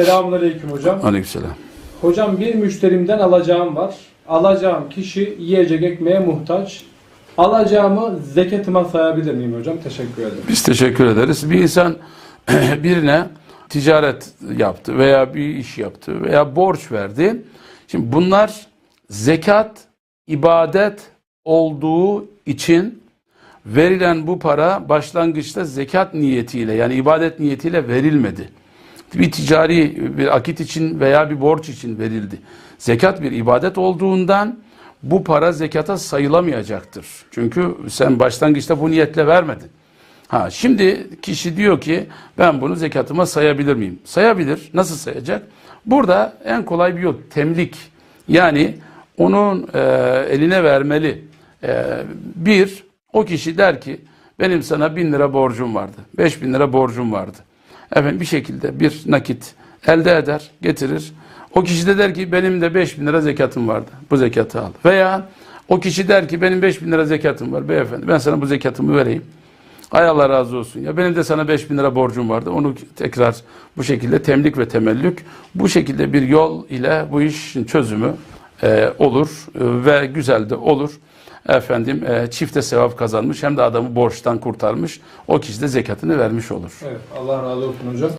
Selamünaleyküm hocam. Aleykümselam. Hocam bir müşterimden alacağım var. Alacağım kişi yiyecek ekmeğe muhtaç. Alacağımı zekatıma sayabilir miyim hocam? Teşekkür ederim. Biz teşekkür ederiz. Bir insan birine ticaret yaptı veya bir iş yaptı veya borç verdi. Şimdi bunlar zekat, ibadet olduğu için verilen bu para başlangıçta zekat niyetiyle yani ibadet niyetiyle verilmedi. Bir ticari bir akit için veya bir borç için verildi. Zekat bir ibadet olduğundan bu para zekata sayılamayacaktır. Çünkü sen başlangıçta bu niyetle vermedin. Ha şimdi kişi diyor ki ben bunu zekatıma sayabilir miyim? Sayabilir. Nasıl sayacak? Burada en kolay bir yol temlik. Yani onun e, eline vermeli. E, bir, o kişi der ki benim sana bin lira borcum vardı. Beş bin lira borcum vardı. Efendim bir şekilde bir nakit elde eder, getirir. O kişi de der ki benim de 5 bin lira zekatım vardı. Bu zekatı al. Veya o kişi der ki benim 5 bin lira zekatım var beyefendi. Ben sana bu zekatımı vereyim. Ay Allah razı olsun. Ya benim de sana 5 bin lira borcum vardı. Onu tekrar bu şekilde temlik ve temellük bu şekilde bir yol ile bu işin çözümü e, olur e, ve güzel de olur. Efendim e, çifte sevap kazanmış hem de adamı borçtan kurtarmış. O kişi de zekatını vermiş olur. Evet Allah razı olsun hocam.